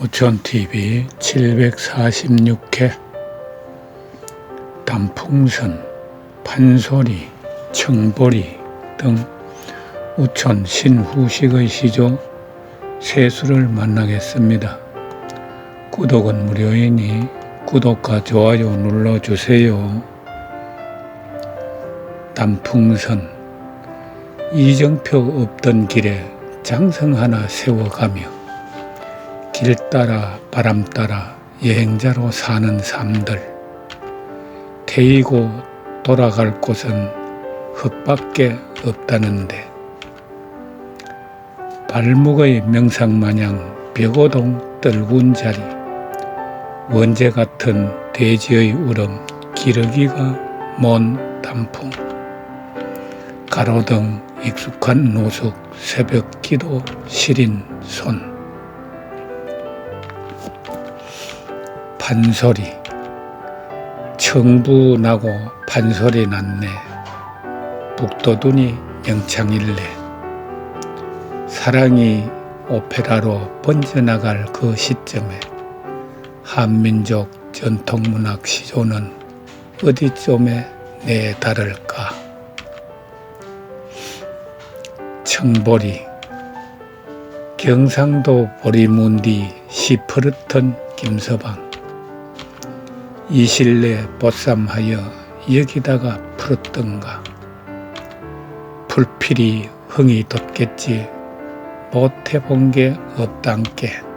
오천TV 746회 단풍선, 판소리, 청보리 등 우천 신후식의 시조 세수를 만나겠습니다. 구독은 무료이니 구독과 좋아요 눌러주세요. 단풍선 이정표 없던 길에 장성 하나 세워가며 길 따라 바람 따라 여행자로 사는 삶들. 태이고 돌아갈 곳은 흙밖에 없다는데. 발목의 명상 마냥 벽오동 떨군 자리. 원재 같은 돼지의 울음 기러기가 먼 단풍. 가로등 익숙한 노숙 새벽 기도 시린 손 판소리 청부 나고 판소리 났네. 북도둔이 명창일래. 사랑이 오페라로 번져나갈 그 시점에 한민족 전통문학 시조는 어디쯤에 내다를까? 청보리 경상도 보리문디 시퍼릇한 김서방 이실내 보쌈하여 여기다가 풀었던가. 풀필이 흥이 돋겠지 못해본 게 없단께